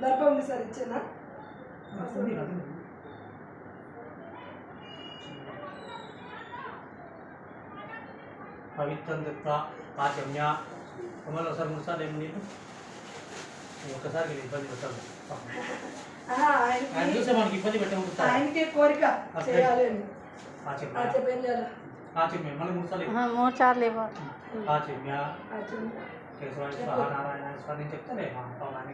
దర్భ ఉంది సార్ ఇచ్చేనా? పవిత్రం దత్త ఆచమ్య. మమ్మల్ని ఒకసారి మూడుసార్లు ఏమి నీకు? ఒకసారి ఇబ్బంది పెట్టాలి ఆహా, ఆయన చూస్తే మనకి ఇబ్బంది పెట్టే ఉంటారు ఆయనకే కోరిక చేయాలి ఆచమ్య. ఆచమ్య మళ్ళీ మూడుసార్లు ఆహా, మూడు సార్లు ఇవ్వాలి ఆచమ్య ఆ చెప్పు. కేశవాయ స్వాహ నారాయణ స్వామి నేను చెప్తానే మా పౌరాణి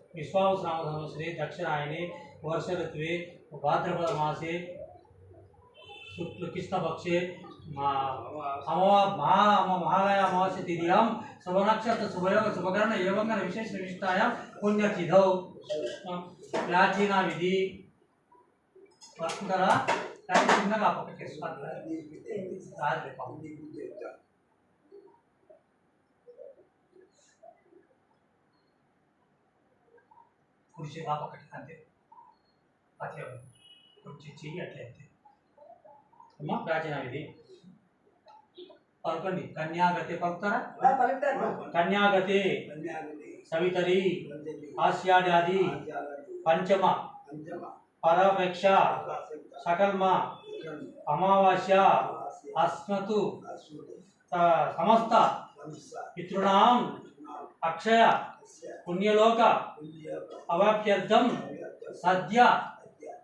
చాంద్రమానేన విశ్వావసనామ సంవత్సరే దక్షిణాయనే వర్ష భాద్రపద మాసే శుక్లకృష్ణపక్షే మా అమవా మహా అమ మహాలయ అమావాస్య తిథియాం శుభనక్షత్ర శుభయోగ శుభకరణ ఏవంగన విశేష నిష్టాయాం పుణ్యతిథౌ. ప్రాచీన విధి. వస్తుంటారా చిన్నగా పక్కకి రాదు పాపం. కుర్చీ ఆ పక్కకి అంతే అట్లే ఉంది. కుర్చీ చెయ్యి అట్లే అంతే అమ్మా ప్రాచీన విధి పలకండి కన్యాగతి పలుకుతారా ఆ, పలుకుతారు కన్యాగతి సవితరి ఆస్యాడాది పంచమ పరాపేక్ష సకల్మ అమావాస్య అస్మతు స- సమస్త పితృణాం అక్షయ పుణ్యలోక అవాప్యర్థం సద్య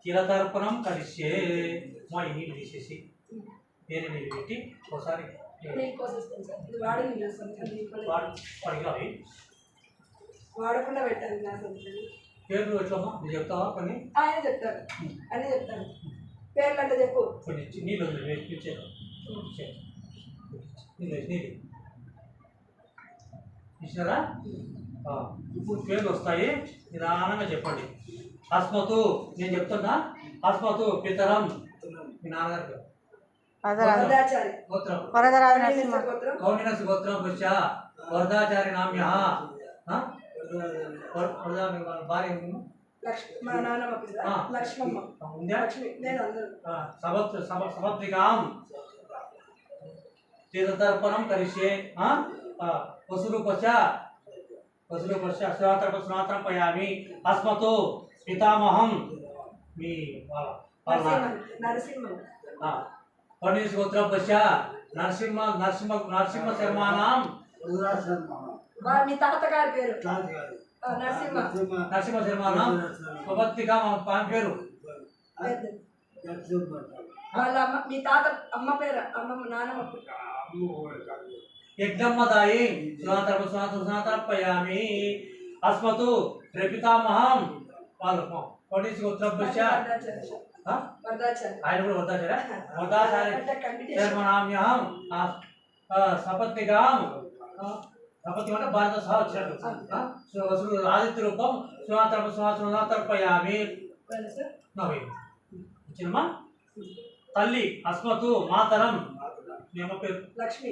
తిరతర్పణం కలిసే మా నీళ్ళు తీసేసి వేరే నీళ్ళు పెట్టి ఒకసారి వాడకుండా అంతా. పేర్లు వచ్చామా నువ్వు చెప్తావా కొన్ని? ఆయన చెప్తారు అన్నీ చెప్తారు పేర్లు అంటే చెప్పు. కొన్ని నీళ్ళు నీళ్ళు నీళ్ళు. ఇచ్చినారా ఆ, ఇప్పుడు పేర్లు వస్తాయి. నిదానంగా చెప్పండి. అస్మతు నేను చెప్తున్నా. అస్మతు పితరం మీ నాన్నగారు. వరదాచారి గోత్రం. వరదాచారి నామ్య. భార్య కరిష్యే. ఆ? ఆ, వసురూపశ్చ వసురూపశ్చ స్నాతక స్నాతనం పయామి. అస్మతో పితామహం. మీ వాళ్ళ వాళ్ళ నరసింహ నరసింహ. ఆ, పండిత గోత్రపశ్చ నరసింహ నరసింహ నరసింహ శర్మానాం. వా- మీ తాతగారి పేరు? ఆ, నరసింహ. నరసింహ. శర్మానాం. స్వపత్రిక మా పేరు? పెద్ద. వాళ్ళ అమ్మ మీ తాత అమ్మ పేరు? అమ్మమ్మ నాన్నమ్మ పేరు యజ్ఞమ్మదాయి సునాతర్ప సునాతన సునాతర్పయామి. అస్మతు ప్రపితామహం వాళ్ళు ఆ? వరదాచారి ఆయన కూడా వద్దాచారా వద్దాచారి అంటే కంటిన్యూషన్. శర్మనామ్యహం సపత్నిగాం. సపత్ని అంటే భారత సహా వచ్చాడు ఆదిత్య రూపం సునాతర్ప సునాతర్పయామి. నవీ వచ్చినమ్మా తల్లి అస్మతు మాతరం. మీ అమ్మ పేరు? లక్ష్మి.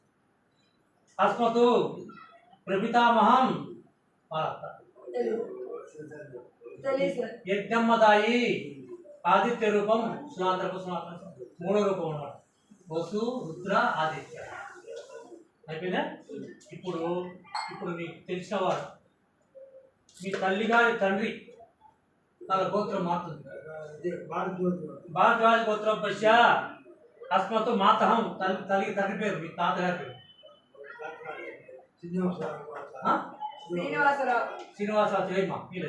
అస్మతు ప్రపితామహం యజ్ఞమ్మదాయి ఆదిత్య రూపం సునాంతరపు సునాంతర మూడో రూపం ఉన్నాడు. వసు రుద్ర ఆదిత్య. అయిపోయిందా? ఇప్పుడు ఇప్పుడు మీకు తెలిసిన వారు మీ తల్లి గారి తండ్రి వాళ్ళ గోత్రం మారుతుంది. భారద్వాజ గోత్రం పశ్య అస్మత్ మాతహం తల్లి తల్లికి తండ్రి పేరు మీ తాతగారి పేరు. శ్రీనివాసరావు శ్రీనివాసరావు చేయమ్మా మీరు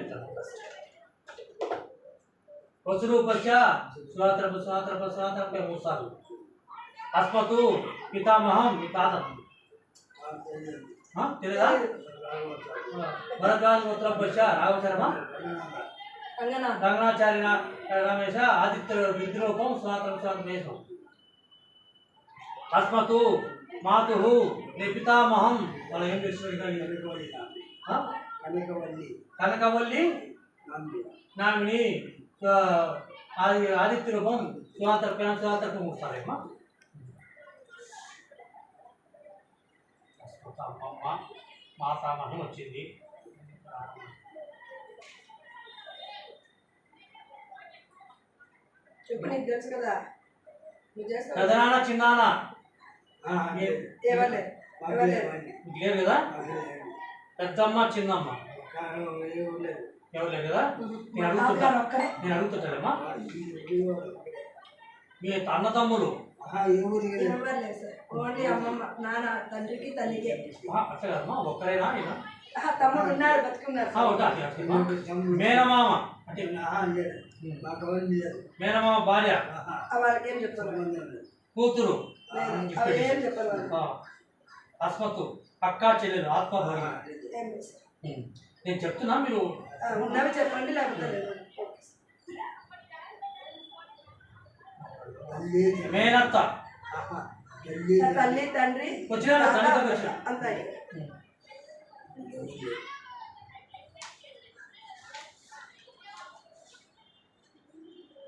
వసురూపచ్చ స్వాతంత్ర స్వాతంత్ర స్వాతంత్ర మూడు సార్లు అస్మతు పితామహం మీ తాత ఆ? తెలియదా భరద్వాజ గోత్రపచ్చ రాఘవచరమ రంగనాథ్ రంగనాచార్య రమేశ ఆదిత్య విద్రూపం స్వాతంత్ర స్వాతంత్రం అస్మతు మాతు నీ పితామహం. వాళ్ళు ఏం చేస్తున్నారు ఆ? కనకవల్లి. నామిని ఆది ఆదిత్య రూపం స్వాతంత్ర ప్రేమ స్వాతంత్ర మూస్తారేమ్మా అమ్మమ్మ మాతామహం వచ్చింది. చెప్పు నీకు తెలుసు కదా. నువ్వు చేస్తావు పెదనాన్న లేరు కదా? పెద్దమ్మ చిన్నమ్మ? ఎవరు లేరు కదా నేను అడుగుతుంటా నేను అడుగుతుంటానమ్మా మీ అన్న తమ్ముడు? తండ్రికి తల్లికే. అట్లా కదమ్మా ఒక్కరేనా? ఆహా, తమ్ముడు ఉన్నాడు బతుకున్నారు. మేనమామ. అంటే మేనమామ భార్య? వాళ్ళకేం చెప్పాలి కూతురు? అస్మత్తు అక్క చెల్లెలు ఆత్మ. నేను చెప్తున్నా మీరు ఉన్నవి చెప్పండి లేకపోతే. మేనత్త. తల్లి తండ్రి వచ్చినారు. అంతా.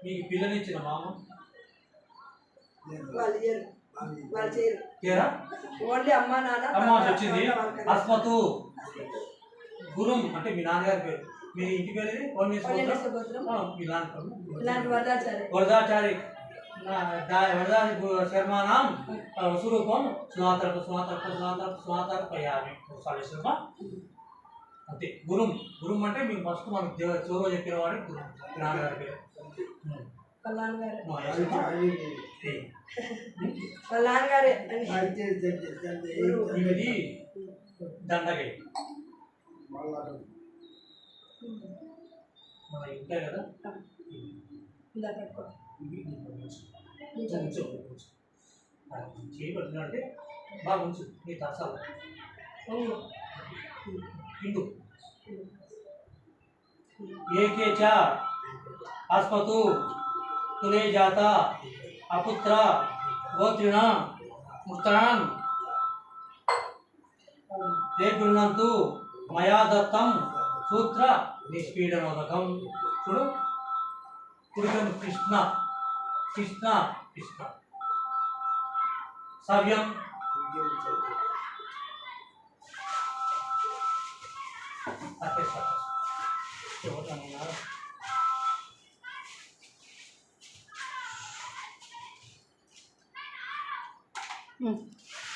మీకు పిల్లనిచ్చిన మామ? వాళ్ళు ఓన్లీ అమ్మ నాన్న అమ్మ వచ్చింది. అస్మతు. గురుం అంటే మీ నాన్నగారి పేరు. మీ ఇంటి పేరు మీ నాన్న వరదాచారి. శర్మానాం. స్వరూపం స్నాతరపు స్నాతరపు స్నాతరపు స్నాతరపయామి సారీ శర్మ. అంతే. గురుం. గురుం అంటే మీకు ఫస్ట్ మనకు చోరో చెప్పిన వాడి గురుం. నాన్నగారి పేరు. ఉమ్. వాళ్ళ నాన్నగారే మా యశోద. ఏ. వాళ్ళ నాన్నగారే అని ఇది దండగే మన ఉంటాయి కదా ఇందా పట్టుకో ఇవి నీకు ఉంచు. ఉంచు, ఉంచు. ఆ, చేయి పట్టినట్టే బాగా ఉంచు నీ తసాలు అవును. హిందూ ఏకే చ అస్మతు తులే జాత అపుత్ర గోత్రిణ మృతాన్ ते గృహంతు మయా దత్తం సూత్ర నిష్పీడనోదకం చూడు కుడికం కృష్ణ కృష్ణ కృష్ణ। సవ్యం। అట్టే సార్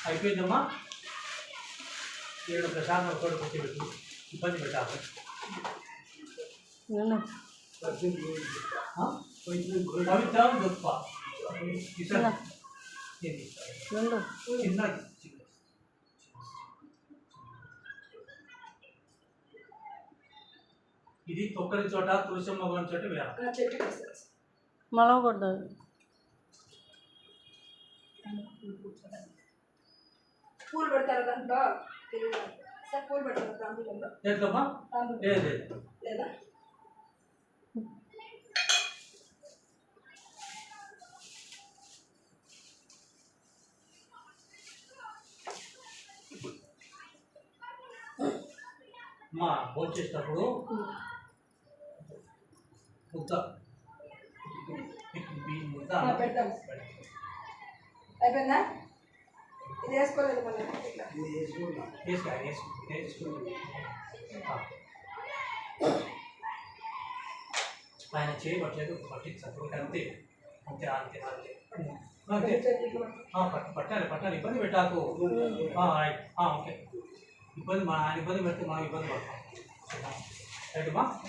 అయిపోయిందమ్మా. ఏడు ప్రశాంతం ఒకటి కూర్చోబెట్టి ఇబ్బంది పెట్టాలి? పవిత్రం గొప్ప. చిన్న. ఇది తొక్కని చోట తులసమ్మ చోట వేయాలి. మొలవకూడదు పూలు పెడతారు దాంట్లో తెలియదు. సార్ పూలు పెడతారు తాంబూలంలో లేదు? భోజనం చేసేటప్పుడు ముద్ద. ముద్ద పెడతాం. అయిపోయిందా? ఇది వేసుకోలేదు మళ్ళీ. ఇట్లా వేసుకో ఆయన వేసుకో వేసుకో ఆ. ఆయన చేయబట్టలేదు పట్టించాలి అంతే అంతే అంతే అంతే అంతే ఆ, పట్ట- పట్టాలి పట్టాలి ఇబ్బంది పెట్టాకు ఆ, రైట్ ఆ, ఓకే ఇబ్బంది మా ఆయన ఇబ్బంది పెడితే మనం ఇబ్బంది పడతాం. రైట్ మా